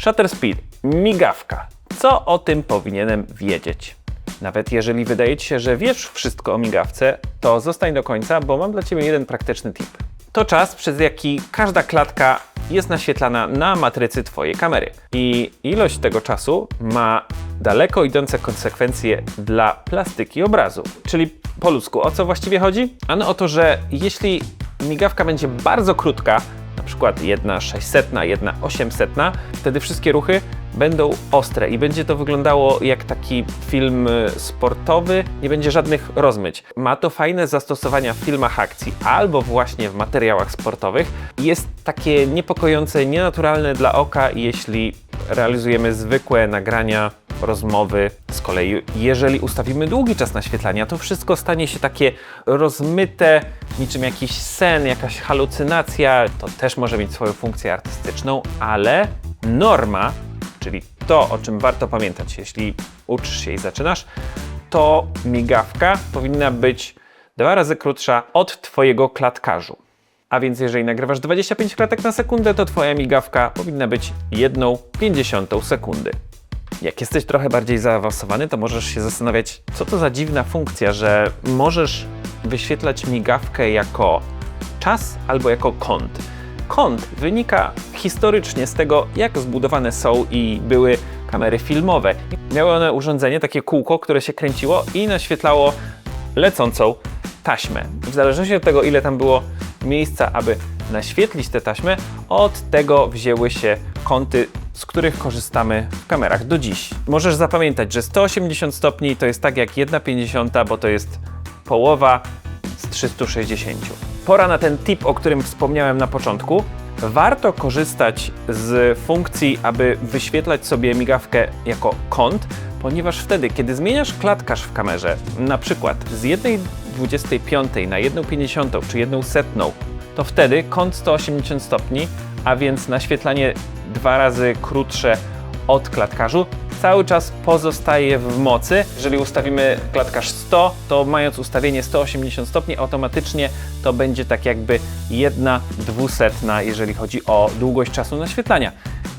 Shutter speed, migawka. Co o tym powinienem wiedzieć? Nawet jeżeli wydaje Ci się, że wiesz wszystko o migawce, to zostań do końca, bo mam dla Ciebie jeden praktyczny tip. To czas, przez jaki każda klatka jest naświetlana na matrycy Twojej kamery. I ilość tego czasu ma daleko idące konsekwencje dla plastyki obrazu. Czyli po ludzku, o co właściwie chodzi? Ano o to, że jeśli migawka będzie bardzo krótka, na przykład jedna 600, jedna 800, wtedy wszystkie ruchy będą ostre i będzie to wyglądało jak taki film y, sportowy, nie będzie żadnych rozmyć. Ma to fajne zastosowania w filmach akcji albo właśnie w materiałach sportowych. Jest takie niepokojące, nienaturalne dla oka, jeśli realizujemy zwykłe nagrania, rozmowy. Z kolei, jeżeli ustawimy długi czas naświetlania, to wszystko stanie się takie rozmyte, niczym jakiś sen, jakaś halucynacja. To też może mieć swoją funkcję artystyczną, ale norma, czyli to, o czym warto pamiętać, jeśli uczysz się i zaczynasz, to migawka powinna być dwa razy krótsza od Twojego klatkarzu. A więc jeżeli nagrywasz 25 klatek na sekundę, to Twoja migawka powinna być 1,50 sekundy. Jak jesteś trochę bardziej zaawansowany, to możesz się zastanawiać, co to za dziwna funkcja, że możesz wyświetlać migawkę jako czas albo jako kąt. Kąt wynika historycznie z tego, jak zbudowane są i były kamery filmowe. Miały one urządzenie, takie kółko, które się kręciło i naświetlało lecącą taśmę. W zależności od tego, ile tam było miejsca, aby naświetlić tę taśmę, od tego wzięły się kąty, z których korzystamy w kamerach do dziś. Możesz zapamiętać, że 180 stopni to jest tak jak 1,50, bo to jest połowa z 360. Pora na ten tip, o którym wspomniałem na początku. Warto korzystać z funkcji, aby wyświetlać sobie migawkę jako kąt, ponieważ wtedy, kiedy zmieniasz klatkarz w kamerze, na przykład z 1,25 na 1,50 czy 1,100, to wtedy kąt 180 stopni, a więc naświetlanie dwa razy krótsze od klatkarzu, cały czas pozostaje w mocy. Jeżeli ustawimy klatkarz 100, to mając ustawienie 180 stopni, automatycznie to będzie tak jakby jedna dwusetna, jeżeli chodzi o długość czasu naświetlania.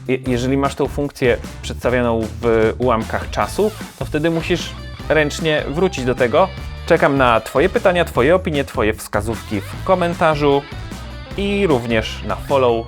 Je- Jeżeli masz tą funkcję przedstawioną w ułamkach czasu, to wtedy musisz ręcznie wrócić do tego. Czekam na Twoje pytania, Twoje opinie, Twoje wskazówki w komentarzu i również na follow